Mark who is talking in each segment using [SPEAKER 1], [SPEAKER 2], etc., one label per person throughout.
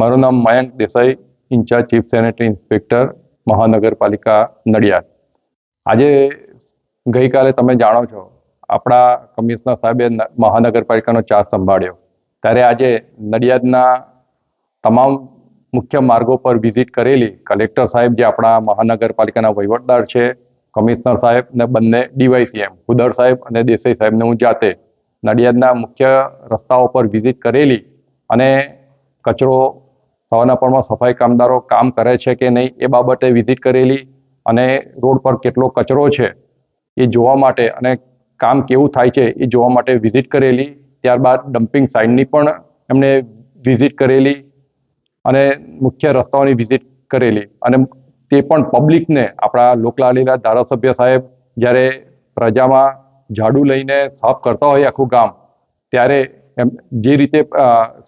[SPEAKER 1] મારું નામ Mayank Desai, incharge chief sanitary inspector, મહાનગરપાલિકા નડિયાદ. આજે ગઈકાલે તમે જાણો છો, આપણા કમિશનર સાહેબે મહાનગરપાલિકાનો ચાર્જ સંભાળ્યો. ત્યારે આજે નડિયાદના તમામ મુખ્ય માર્ગો પર વિઝિટ કરેલી કલેક્ટર સાહેબ જે આપણા મહાનગરપાલિકાના વહીવટદાર છે, કમિશનર સાહેબ ને બંને ડીવાયસીએમ હુદર સાહેબ અને દેસાઈ સાહેબને હું જાતે નડિયાદના મુખ્ય રસ્તાઓ પર વિઝિટ કરેલી અને કચરો સવારના પરમાં સફાઈ કામદારો કામ કરે છે કે નહીં એ બાબતે વિઝિટ કરેલી અને રોડ પર કેટલો કચરો છે એ જોવા માટે અને કામ કેવું થાય છે એ જોવા માટે વિઝિટ કરેલી. ત્યારબાદ ડમ્પિંગ સાઇટની પણ એમણે વિઝિટ કરેલી અને મુખ્ય રસ્તાઓની વિઝિટ કરેલી. અને તે પણ પબ્લિકને આપણા લોકલાલીલા ધારાસભ્ય સાહેબ જ્યારે પ્રજામાં ઝાડુ લઈને સાફ કરતા હોય આખું ગામ, ત્યારે એમ જે રીતે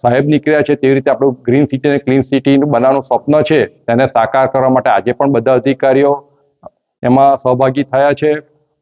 [SPEAKER 1] સાહેબ નીકળ્યા છે તેવી રીતે આપણું ગ્રીન સિટી અને ક્લીન સિટીનું બનાવવાનું સ્વપ્ન છે, તેને સાકાર કરવા માટે આજે પણ બધા અધિકારીઓ એમાં સહભાગી થયા છે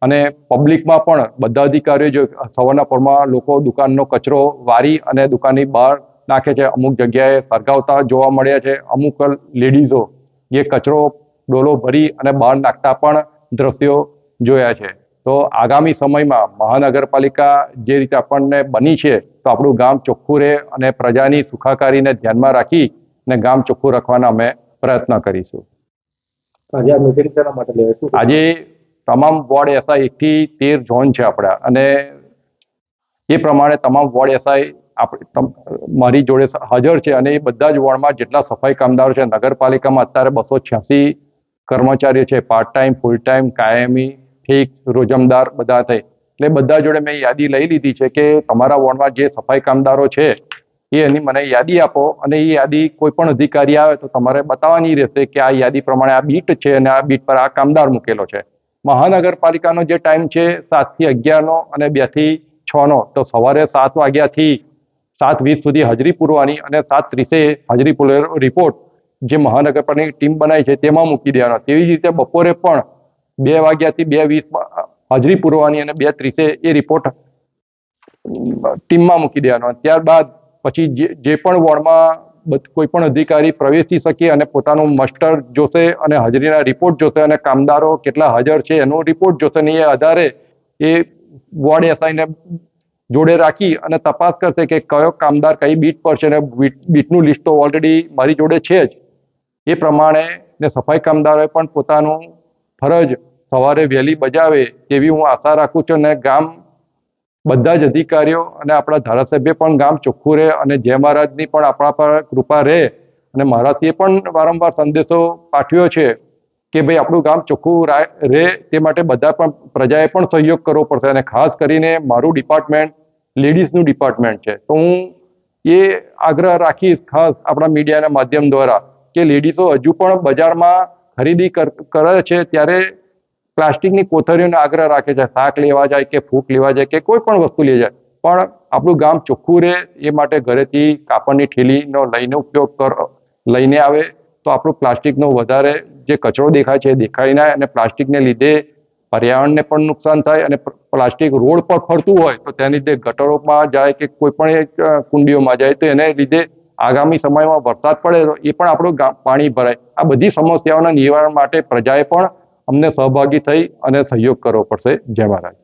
[SPEAKER 1] અને પબ્લિકમાં પણ બધા અધિકારીઓ જો સવારના પરમાં લોકો દુકાનનો કચરો વારી અને દુકાનની બહાર નાખે છે. અમુક જગ્યાએ સળગાવતા જોવા મળ્યા છે. અમુક લેડીઝો જે કચરો ડોલો ભરી અને બહાર નાખતા પણ દ્રશ્યો જોયા છે. તો આગામી સમયમાં મહાનગરપાલિકા જે રીતે આપણને બની છે તો આપણું ગામ ચોખ્ખું રહે અને પ્રજાની સુખાકારીને ધ્યાનમાં રાખી ને ગામ ચોખ્ખું રાખવાના અમે પ્રયત્ન કરીશું.
[SPEAKER 2] આજે
[SPEAKER 1] તમામ વોર્ડ એસઆઈ એકથી તેર ઝોન છે આપણા અને એ પ્રમાણે તમામ વોર્ડ એસઆઈ મારી જોડે હાજર છે અને એ બધા જ વોર્ડમાં જેટલા સફાઈ કામદારો છે નગરપાલિકામાં અત્યારે બસો છ્યાસી કર્મચારીઓ છે પાર્ટ ટાઈમ ફૂલ ટાઈમ કાયમી ફિક્સ રોજમદાર બધા થઈ. એટલે બધા જોડે મેં યાદી લઈ લીધી છે કે તમારા વોર્ડમાં જે સફાઈ કામદારો છે, એ એની મને યાદી આપો અને એ યાદી કોઈ પણ અધિકારી આવે તો તમારે બતાવવાની રહેશે કે આ યાદી પ્રમાણે આ બીટ છે અને આ બીટ પર આ કામદાર મૂકેલો છે. મહાનગરપાલિકાનો જે ટાઈમ છે સાતથી અગિયારનો અને બેથી છનો, તો સવારે સાત વાગ્યાથી સાત વીસ સુધી હાજરી પૂરવાની અને સાત ત્રીસે હાજરી રિપોર્ટ જે મહાનગરપાલિકાની ટીમ બનાવી છે તેમાં મૂકી દેવાનો. તેવી જ રીતે બપોરે પણ બે વાગ્યાથી બે વીસમાં હાજરી પૂરવાની અને બે ત્રીસે એ રિપોર્ટ ટીમમાં મૂકી દેવાનો. ત્યારબાદ પછી જે પણ વોર્ડમાં કોઈ પણ અધિકારી પ્રવેશી શકે અને પોતાનું મસ્ટર જોશે અને હાજરીના રિપોર્ટ જોશે અને કામદારો કેટલા હાજર છે એનો રિપોર્ટ જોશે ને એ આધારે એ વોર્ડ એસઆઈને જોડે રાખી અને તપાસ કરશે કે કયો કામદાર કઈ બીટ પર છે અને બીટ- બીટનું લિસ્ટ તો ઓલરેડી મારી જોડે છે જ. એ પ્રમાણે ને સફાઈ કામદારોએ પણ પોતાનું ફરજ સવારે વહેલી બજાવે તેવી હું આશા રાખું છું અને ગામ બધા જ અધિકારીઓ અને આપણા ધારાસભ્ય પણ ગામ ચોખ્ખું રહે અને જય મહારાજની પણ આપણા પર કૃપા રહે અને મહારાજશ્રીએ પણ વારંવાર સંદેશો પાઠવ્યો છે કે ભાઈ, આપણું ગામ ચોખ્ખું રહે તે માટે બધા પણ પ્રજાએ પણ સહયોગ કરવો પડશે અને ખાસ કરીને મારું ડિપાર્ટમેન્ટ લેડીઝનું ડિપાર્ટમેન્ટ છે. તો હું એ આગ્રહ રાખીશ ખાસ આપણા મીડિયાના માધ્યમ દ્વારા કે લેડીઝો હજુ પણ બજારમાં ખરીદી કરે છે ત્યારે પ્લાસ્ટિકની કોથળીઓનો આગ્રહ રાખે છે, શાક લેવા જાય કે ફૂક લેવા જાય કે કોઈ પણ વસ્તુ લઈ જાય. પણ આપણું ગામ ચોખ્ખું રહે એ માટે ઘરેથી કાપડની ઠેલીનો લઈને ઉપયોગ કર, લઈને આવે તો આપણું પ્લાસ્ટિકનો વધારે જે કચરો દેખાય છે એ દેખાય ના અને પ્લાસ્ટિકને લીધે પર્યાવરણને પણ નુકસાન થાય અને પ્લાસ્ટિક રોડ પર ફરતું હોય તો તેની લીધે ગટરોમાં જાય કે કોઈ પણ કુંડીઓમાં જાય તો એને લીધે આગામી સમયમાં વરસાદ પડે તો એ પણ આપણું પાણી ભરાય. આ બધી સમસ્યાઓના નિવારણ માટે પ્રજાએ પણ અમને સહભાગી થઈ અને સહયોગ કરવો પડશે. જય મહારાજ.